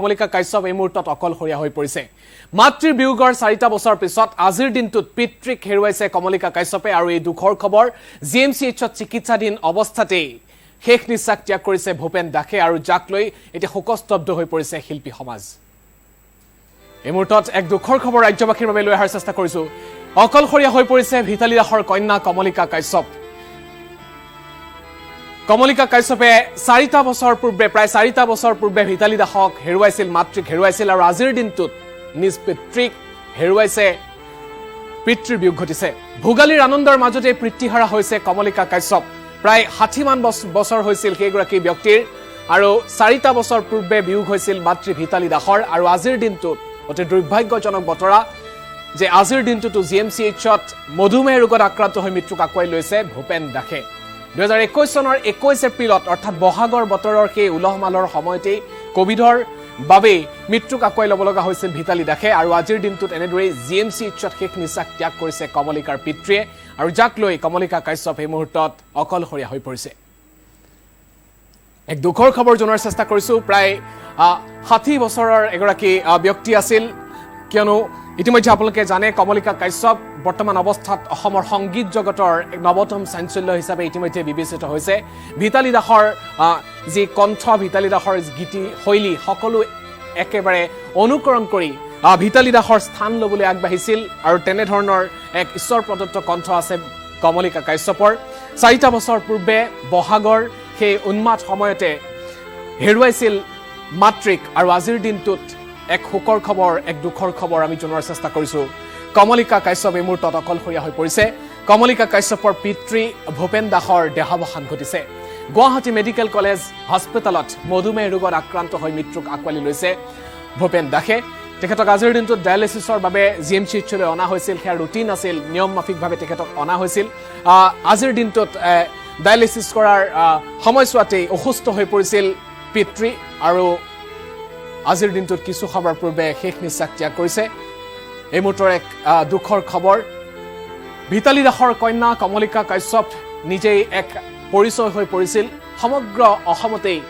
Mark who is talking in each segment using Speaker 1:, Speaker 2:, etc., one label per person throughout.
Speaker 1: কমলিকা কাশ্যপ এই মুহূৰ্তত অকলশৰীয়া হৈ পৰিছে। মাতৃৰ বিয়োগৰ চাৰিটা বছৰ পিছত আজিৰ দিনটোত পিতৃক হেৰুৱাইছে কমলিকা কাশ্যপে আৰু এই দুখৰ খবৰ জি এম চি এইচত চিকিৎসাধীন অৱস্থাতেই। শেষ নিশ্বাস ত্যাগ কৰিছে ভূপেন দাসে আৰু যাক লৈ এতিয়া শোকস্তব্ধ হৈ পৰিছে শিল্পী সমাজ। এই মুহূৰ্তত এক দুখৰ খবৰ ৰাজ্যবাসীৰ বাবে লৈ অহাৰ চেষ্টা কৰিছো। অকলশৰীয়া হৈ পৰিছে ভিতালী দাসৰ কন্যা কমলিকা কাশ্যপ। কমলিকা কাশ্যপে চাৰিটা বছৰ পূৰ্বে প্ৰায় চাৰিটা বছৰ পূৰ্বে ভিতালী দাসক হেৰুৱাইছিল মাতৃক হেৰুৱাইছিল আৰু আজিৰ দিনটোত নিজ পিতৃক হেৰুৱাইছে পিতৃৰ বিয়োগ ঘটিছে। ভোগালীৰ আনন্দৰ মাজতে পিতৃহাৰা হৈছে কমলিকা কাশ্যপ। প্ৰায় ষাঠিমান বছৰ হৈছিল সেইগৰাকী ব্যক্তিৰ আৰু চাৰিটা বছৰ পূৰ্বে বিয়োগ হৈছিল মাতৃ ভিতালী দাসৰ আৰু আজিৰ দিনটোত অতি দুৰ্ভাগ্যজনক বতৰা যে আজিৰ দিনটোতো জি এম চি এইচত মধুমেহ ৰোগত আক্ৰান্ত হৈ মৃত্যুক আঁকোৱাই লৈছে ভূপেন দাসে। দুহেজাৰ একৈছ চনৰ একৈছ এপ্ৰিলত অৰ্থাৎ বহাগৰ বতৰৰ সেই উলহ মালৰ সময়তেই কভিডৰ বাবেই মৃত্যুক আঁকোৱাই ল'ব লগা হৈছিল ভিতালী দাসে। আৰু আজিৰ দিনটোত এনেদৰেই জি এম চি এইচত শেষ নিশ্বাস ত্যাগ কৰিছে কমলিকাৰ পিতৃয়ে। আৰু যাক লৈ কমলিকা কাশ্যপ এই মুহূৰ্তত অকলশৰীয়া হৈ পৰিছে। এক দুখৰ খবৰ জনোৱাৰ চেষ্টা কৰিছো। প্ৰায় ষাঠি বছৰৰ এগৰাকী ব্যক্তি আছিল। কিয়নো ইতিমধ্যে আপোনালোকে জানে কমলিকা কাশ্যপ বৰ্তমান অৱস্থাত অসমৰ সংগীত জগতৰ এক নৱতম চাঞ্চল্য হিচাপে ইতিমধ্যে বিবেচিত হৈছে। ভিতালী দাসৰ যি কণ্ঠ ভিতালী দাসৰ গীতি শৈলী সকলো একেবাৰে অনুকৰণ কৰি ভিতালী দাসৰ স্থান ল'বলৈ আগবাঢ়িছিল আৰু তেনেধৰণৰ এক ঈশ্বৰ প্ৰদত্ত কণ্ঠ আছে কমলিকা কাশ্যপৰ। চাৰিটা বছৰ পূৰ্বে বহাগৰ সেই উন্মাদ সময়তে হেৰুৱাইছিল মাতৃক আৰু আজিৰ দিনটোত এক শোকৰ খবৰ, এক দুখৰ খবৰ আমি জনোৱাৰ চেষ্টা কৰিছো। কমলিকা কাশ্যপ এই মুহূৰ্তত অকলশৰীয়া হৈ পৰিছে। কমলিকা কাশ্যপৰ পিতৃ ভূপেন দাসৰ দেহাৱসান ঘটিছে। গুৱাহাটী মেডিকেল কলেজ হস্পিটেলত মধুমেহ ৰোগত আক্ৰান্ত হৈ মৃত্যুক আঁকোৱালি লৈছে ভূপেন দাসে। তেখেতক আজিৰ দিনটোত ডায়েলিচিছৰ বাবে জি এম চি এইচলৈ অনা হৈছিল, সেয়া ৰুটিন আছিল নিয়ম মাফিকভাৱে তেখেতক অনা হৈছিল। আজিৰ দিনটোত ডায়েলিচিছ কৰাৰ সময়ছোৱাতেই অসুস্থ হৈ পৰিছিল পিতৃ আৰু আজিৰ দিনটোত কিছু সময় পূৰ্বে শেষ নিশ্বাস ত্যাগ কৰিছে। এই মুহূৰ্তৰ এক দুখৰ খবৰ। ভিতালী দাসৰ কন্যা কমলিকা কাশ্যপ নিজেই এক পৰিচয় হৈ পৰিছিল। সমগ্ৰ অসমতেই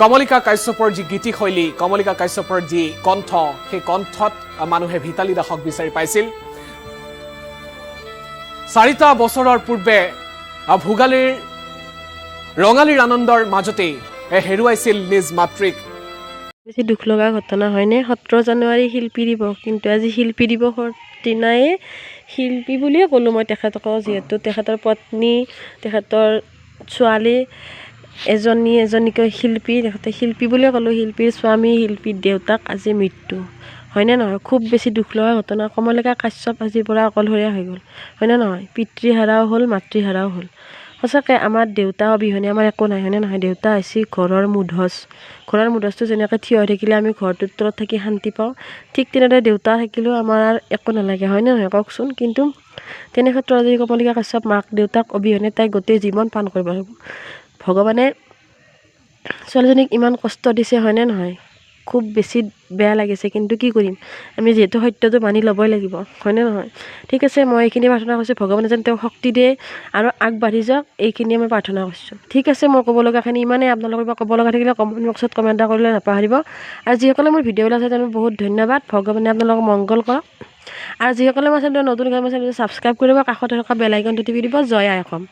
Speaker 1: কমলিকা কাশ্যপৰ যি গীতিশৈলী কমলিকা কাশ্যপৰ যি কণ্ঠ সেই কণ্ঠত মানুহে ভিতালী দাসক বিচাৰি পাইছিল। চাৰিটা বছৰৰ পূৰ্বে ভোগালীৰ ৰঙালীৰ আনন্দৰ মাজতেই হেৰুৱাইছিল নিজ মাতৃক।
Speaker 2: বেছি দুখ লগা ঘটনা হয়নে? সোতৰ জানুৱাৰী শিল্পী দিৱস কিন্তু আজি শিল্পী দিৱসৰ দিনাই শিল্পী বুলিয়ে ক'লোঁ মই তেখেতক যিহেতু তেখেতৰ পত্নী তেখেতৰ ছোৱালী এজনী এজনীকৈ শিল্পী তেখেতে শিল্পী বুলিয়ে ক'লোঁ শিল্পীৰ স্বামী শিল্পীৰ দেউতাক আজি মৃত্যু। হয়নে নহয়? খুব বেছি দুখ লগা ঘটনা কমলিকা কাশ্যপ আজিৰ পৰা অকলশৰীয়া হৈ গ'ল। হয়নে নহয়? পিতৃহাৰাও হ'ল মাতৃহাৰাও হ'ল। সঁচাকৈ আমাৰ দেউতা অবিহনে আমাৰ একো নাই হয়নে নহয়? দেউতা হৈছে ঘৰৰ মূধচ। ঘৰৰ মূধচটো যেনেকৈ থিয় হৈ থাকিলে আমি ঘৰটোৰ তলত থাকি শান্তি পাওঁ। ঠিক তেনেদৰে দেউতা থাকিলেও আমাৰ আৰু একো নালাগে হয়নে নহয়? কওকচোন। কিন্তু তেনে ক্ষেত্ৰত আজি কমলিকা কাশ্যপ মাক দেউতাক অবিহনে তাই গোটেই জীৱন পান কৰিব লাগিব। ভগৱানে ছোৱালীজনীক ইমান কষ্ট দিছে হয়নে নহয়? খুব বেছি বেয়া লাগিছে, কিন্তু কি কৰিম? আমি যিহেতু সত্যটো মানি ল'বই লাগিব হয়নে নহয়? ঠিক আছে, মই এইখিনি প্ৰাৰ্থনা কৰিছোঁ, ভগৱানে যেন তেওঁক শক্তি দিয়ে আৰু আগবাঢ়ি যাওক, এইখিনিয়ে মই প্ৰাৰ্থনা কৰিছোঁ। ঠিক আছে, মই ক'ব লগাখিনি ইমানেই, আপোনালোকৰ পৰা ক'ব লগা থাকিলে কমেণ্ট বক্সত কমেণ্ট এটা কৰিলে নাপাহৰিব। আৰু যিসকলে মোৰ ভিডিঅ'বিলাক চাই তেওঁলোকক বহুত ধন্যবাদ, ভগৱানে আপোনালোকক মংগল কৰক। আৰু যিসকলে মই চেনেলটো নতুন মই চেনেলটো ছাবস্ক্ৰাইব কৰিব কাষতে থকা বেল আইকনটো টিপি দিব, জয় আই অসম।